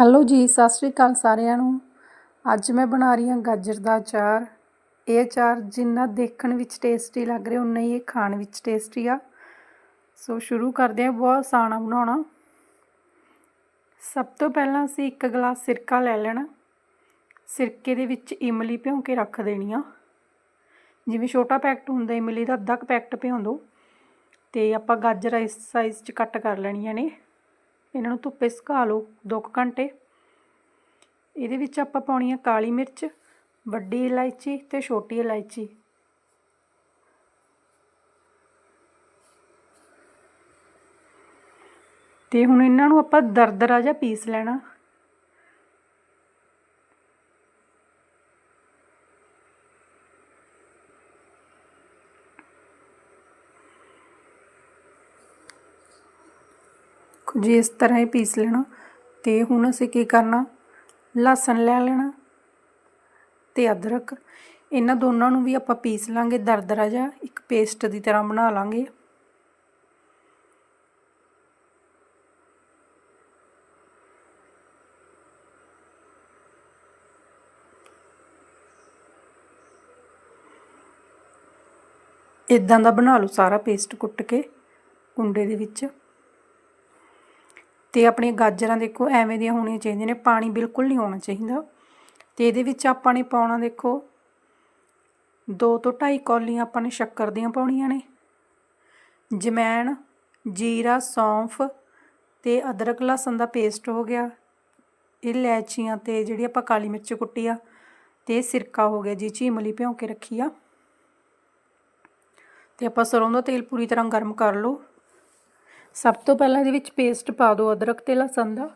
Hello ਜੀ, ਸਤਿ ਸ਼੍ਰੀ ਅਕਾਲ ਸਾਰਿਆਂ ਨੂੰ। ਅੱਜ ਮੈਂ ਬਣਾ ਰਹੀ ਹਾਂ ਗਾਜਰ ਦਾ ਅਚਾਰ। ਇਹ ਅਚਾਰ ਜਿੰਨਾ ਦੇਖਣ ਵਿੱਚ ਟੇਸਟੀ ਲੱਗ ਰਿਹਾ, ਉਨਾ ਹੀ ਇਹ ਖਾਣ ਵਿੱਚ ਟੇਸਟੀ ਆ। ਸੋ ਸ਼ੁਰੂ ਕਰਦੇ ਹਾਂ, ਬਹੁਤ ਆਸਾਨ ਆ ਬਣਾਉਣਾ। ਸਭ ਤੋਂ ਪਹਿਲਾਂ ਅਸੀਂ ਇੱਕ ਗਲਾਸ ਸਿਰਕਾ ਲੈ ਲੈਣਾ। ਸਿਰਕੇ ਦੇ ਵਿੱਚ ਇਮਲੀ ਭਿਉਂ ਕੇ ਰੱਖ ਦੇਣੀ ਆ। ਜਿਵੇਂ ਛੋਟਾ ਪੈਕਟ ਹੁੰਦਾ, ਇਮਲੀ ਦਾ ਅੱਧਾ ਕੁ ਪੈਕਟ ਭਿਉਂ ਦਿਓ ਤੇ ਆਪਾਂ ਗਾਜਰ ਇਸ ਸਾਈਜ਼ 'ਚ ਕੱਟ ਕਰ ਲੈਣੀਆਂ ਨੇ। ਇਹਨਾਂ ਨੂੰ ਧੁੱਪੇ ਸੁਕਾ ਲਓ 2 ਘੰਟੇ। ਇਹਦੇ ਵਿੱਚ ਆਪਾਂ ਪਾਉਣੀ ਆ ਕਾਲੀ ਮਿਰਚ, ਵੱਡੀ ਇਲਾਇਚੀ ਤੇ ਛੋਟੀ ਇਲਾਇਚੀ। ਤੇ ਹੁਣ ਇਹਨਾਂ ਨੂੰ ਆਪਾਂ ਦਰਦਰਾ ਜਿਹਾ ਪੀਸ ਲੈਣਾ। ਕੁਝ ਇਸ ਤਰ੍ਹਾਂ ਹੀ ਪੀਸ ਲੈਣਾ ਤੇ ਹੁਣ ਅਸੀਂ ਕੀ ਕਰਨਾ? ਲਸਣ ਲੈ ਲੈਣਾ ਤੇ ਅਦਰਕ। ਇਹਨਾਂ ਦੋਨਾਂ ਨੂੰ ਵੀ ਆਪਾਂ ਪੀਸ ਲਾਂਗੇ, ਦਰਦਰਾ ਜਿਹਾ, ਇੱਕ ਪੇਸਟ ਦੀ ਤਰ੍ਹਾਂ ਬਣਾ ਲਾਂਗੇ। ਇਦਾਂ ਦਾ ਬਣਾ ਲਓ ਸਾਰਾ ਪੇਸਟ ਕੁੱਟ ਕੇ ਕੁੰਡੇ ਦੇ ਵਿੱਚ। ਤੇ ਆਪਣੀਆਂ ਗਾਜਰਾਂ ਦੇਖੋ, ਐਵੇਂ ਦੀਆਂ ਹੋਣੀਆਂ ਚਾਹੀਦੀਆਂ ਨੇ, ਪਾਣੀ ਬਿਲਕੁਲ ਨਹੀਂ ਹੋਣਾ ਚਾਹੀਦਾ। ਤੇ ਇਹਦੇ ਵਿੱਚ ਆਪਾਂ ਨੇ ਪਾਉਣਾ ਦੇਖੋ 2 ਤੋਂ 2.5 ਕੌਲੀਆਂ ਆਪਾਂ ਨੇ ਸ਼ੱਕਰ ਦੀਆਂ ਪਾਉਣੀਆਂ ਨੇ। ਜਮੈਣ, ਜੀਰਾ, ਸੌਂਫ ਤੇ ਅਦਰਕ, ਲਸਣ ਦਾ ਪੇਸਟ ਹੋ ਗਿਆ। ਇਲਾਇਚੀਆਂ ਤੇ ਜਿਹੜੀ ਆਪਾਂ ਕਾਲੀ ਮਿਰਚ ਕੁੱਟੀ ਆ, ਤੇ ਸਿਰਕਾ ਹੋ ਗਿਆ ਜੀ ਚੀਮਲੀ ਭਿਉਂ ਕੇ ਰੱਖੀ ਆ। ਤੇ ਆਪਾਂ ਸਰੋਂ ਦਾ ਤੇਲ ਪੂਰੀ ਤਰ੍ਹਾਂ ਗਰਮ ਕਰ ਲਓ। ਸਭ ਤੋਂ ਪਹਿਲਾਂ ਇਹਦੇ ਵਿੱਚ ਪੇਸਟ ਪਾ ਦਿਓ ਅਦਰਕ ਤੇ ਲਸਣ ਦਾ।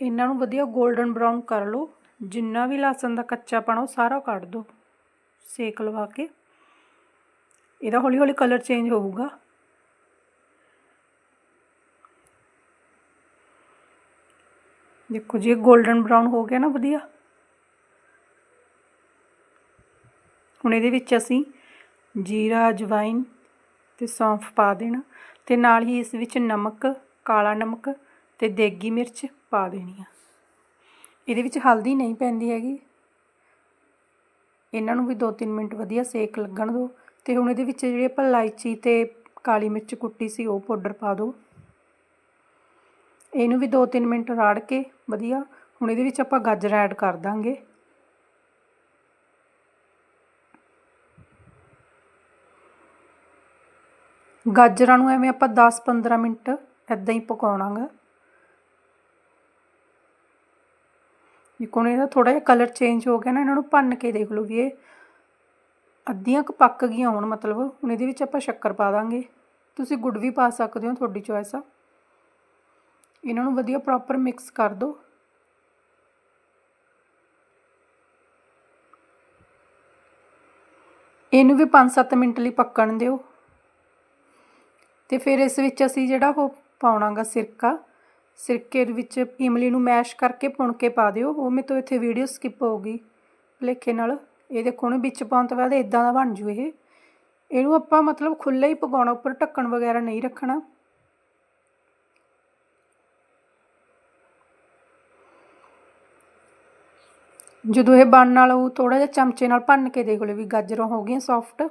ਇਹਨਾਂ ਨੂੰ ਵਧੀਆ 골ਡਨ ਬਰਾਊਨ ਕਰ ਲਓ। ਜਿੰਨਾ ਵੀ ਲਸਣ ਦਾ ਕੱਚਾਪਣ ਉਹ ਸਾਰਾ ਕੱਢ ਦਿਓ। ਸੇਕ ਲਵਾ ਕੇ। ਇਹਦਾ ਹੌਲੀ ਹੌਲੀ ਕਲਰ ਚੇਂਜ ਹੋਊਗਾ। ਦੇਖੋ ਜੀ, ਇਹ 골ਡਨ ਬਰਾਊਨ ਹੋ ਗਿਆ ਨਾ ਵਧੀਆ। ਹੁਣ ਇਹਦੇ ਵਿੱਚ ਅਸੀਂ ਜੀਰਾ ਅਜਵਾਇਨ ਤੇ ਸੌਂਫ ਪਾ ਦੇਣਾ ਤੇ ਨਾਲ ਹੀ ਇਸ ਵਿੱਚ ਨਮਕ, ਕਾਲਾ ਨਮਕ ਤੇ ਦੇਗੀ ਮਿਰਚ ਪਾ ਦੇਣੀ ਆ। ਇਹਦੇ ਵਿੱਚ ਹਲਦੀ ਨਹੀਂ ਪੈਂਦੀ ਹੈਗੀ। ਇਹਨਾਂ ਨੂੰ ਵੀ 2-3 ਮਿੰਟ ਵਧੀਆ ਸੇਕ ਲੱਗਣ ਦਿਓ ਤੇ ਹੁਣ ਇਹਦੇ ਵਿੱਚ ਜਿਹੜੀ ਆਪਾਂ ਇਲਾਇਚੀ ਤੇ ਕਾਲੀ ਮਿਰਚ ਕੁੱਟੀ ਸੀ ਉਹ ਪਾਊਡਰ ਪਾ ਦਿਓ। ਇਹਨੂੰ ਵੀ 2-3 ਮਿੰਟ ਰਾੜ ਕੇ ਵਧੀਆ। ਹੁਣ ਇਹਦੇ ਵਿੱਚ ਆਪਾਂ ਗਾਜਰ ਐਡ ਕਰ ਦਾਂਗੇ। ਗਾਜਰਾਂ ਨੂੰ ਐਵੇਂ ਆਪਾਂ 10-15 ਮਿੰਟ ਐਦਾਂ ਹੀ ਪਕਾਉਣਾਗਾ। ਦੇਖੋ ਇਹਦਾ ਥੋੜਾ ਜਿਹਾ ਕਲਰ ਚੇਂਜ ਹੋ ਗਿਆ ਨਾ, ਇਹਨਾਂ ਨੂੰ ਭੰਨ ਕੇ ਦੇਖ ਲਓ ਵੀ ਇਹ ਅੱਧੀਆਂ ਕੁ ਪੱਕ ਗਈਆਂ ਹੋਣ, ਮਤਲਬ ਹੁਣ ਇਹਦੇ ਵਿੱਚ ਆਪਾਂ ਸ਼ੱਕਰ ਪਾ ਦਾਂਗੇ। ਤੁਸੀਂ ਗੁੜ ਵੀ ਪਾ ਸਕਦੇ ਹੋ ਤੁਹਾਡੀ ਚੋਇਸ ਆ। ਇਹਨਾਂ ਨੂੰ ਵਧੀਆ ਪ੍ਰੋਪਰ ਮਿਕਸ ਕਰ ਦਿਓ ਇਹਨੂੰ ਵੀ 5-7 ਮਿੰਟ ਲਈ ਪੱਕਣ ਦਿਓ। ਤੇ ਫਿਰ ਇਸ ਵਿੱਚ ਅਸੀਂ ਜਿਹੜਾ ਉਹ ਪਾਉਣਾਗਾ ਸਿਰਕਾ, ਸਿਰਕੇ ਦੇ ਵਿੱਚ ਇਮਲੀ ਨੂੰ ਮੈਸ਼ ਕਰਕੇ ਪੁਣ ਕੇ ਪਾ ਦਿਓ। ਉਹ ਮੇਰੇ ਤੋਂ ਇੱਥੇ ਵੀਡੀਓ ਸਕਿਪ ਹੋ ਗਈ ਭਲੇਖੇ ਨਾਲ ਇਹ ਦੇਖੋ ਨਾ, ਵਿੱਚ ਪਾਉਣ ਤੋਂ ਬਾਅਦ ਇਦਾਂ ਦਾ ਬਣ ਜੂ ਇਹ। ਇਹਨੂੰ ਆਪਾਂ ਮਤਲਬ ਖੁੱਲਾ ਹੀ ਪਕਾਉਣਾ, ਉੱਪਰ ਢੱਕਣ ਵਗੈਰਾ ਨਹੀਂ ਰੱਖਣਾ। ਜਦੋਂ ਇਹ ਬਣ ਨਾਲ ਉਹ ਥੋੜਾ ਜਿਹਾ ਚਮਚੇ ਨਾਲ ਭੰਨ ਕੇ ਦੇਖ ਲਓ ਵੀ ਗਾਜਰਾਂ ਹੋ ਗਈਆਂ ਸੌਫਟ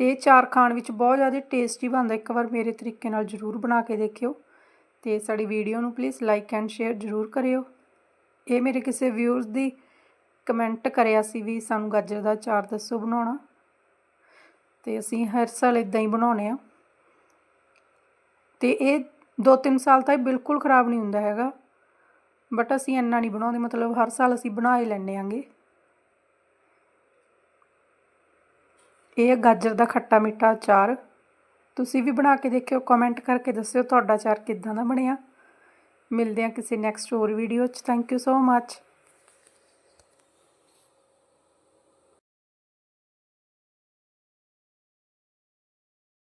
ਤੇ ਚਾਰ ਖਾਣ ਵਿੱਚ ਬਹੁਤ ਜ਼ਿਆਦਾ ਟੇਸਟੀ ਬਣਦਾ। ਇੱਕ ਵਾਰ ਮੇਰੇ ਤਰੀਕੇ ਨਾਲ ਜ਼ਰੂਰ ਬਣਾ ਕੇ ਦੇਖਿਓ ਤੇ ਸਾਡੀ ਵੀਡੀਓ ਨੂੰ ਪਲੀਜ਼ ਲਾਈਕ ਐਂਡ ਸ਼ੇਅਰ ਜ਼ਰੂਰ ਕਰਿਓ। ਇਹ ਮੇਰੇ ਕਿਸੇ ਵਿਊਅਰਸ ਦੀ ਕਮੈਂਟ ਕਰਿਆ ਸੀ ਵੀ ਸਾਨੂੰ ਗਾਜਰ ਦਾ ਚਾਰ ਦੱਸੋ ਬਣਾਉਣਾ। ਤੇ ਅਸੀਂ ਹਰ ਸਾਲ ਇਦਾਂ ਹੀ ਬਣਾਉਨੇ ਆ ਤੇ ਇਹ 2-3 ਸਾਲ ਤਾਂ ਇਹ ਬਿਲਕੁਲ ਖਰਾਬ ਨਹੀਂ ਹੁੰਦਾ ਹੈਗਾ। ਬਟ ਅਸੀਂ ਇੰਨਾ ਨਹੀਂ ਬਣਾਉਂਦੇ, ਮਤਲਬ ਹਰ ਸਾਲ ਅਸੀਂ ਬਣਾ ਹੀ ਲੈਣੇ ਆਂਗੇ ਇਹ ਗਾਜਰ ਦਾ ਖੱਟਾ ਮਿੱਠਾ ਅਚਾਰ। ਤੁਸੀਂ ਵੀ ਬਣਾ ਕੇ ਦੇਖਿਓ ਕਮੈਂਟ ਕਰਕੇ ਦੱਸਿਓ ਤੁਹਾਡਾ ਅਚਾਰ ਕਿੱਦਾਂ ਦਾ ਬਣਿਆ। ਮਿਲਦੇ ਹਾਂ ਕਿਸੇ ਨੈਕਸਟ ਹੋਰ ਵੀਡੀਓ 'ਚ। Thank you so much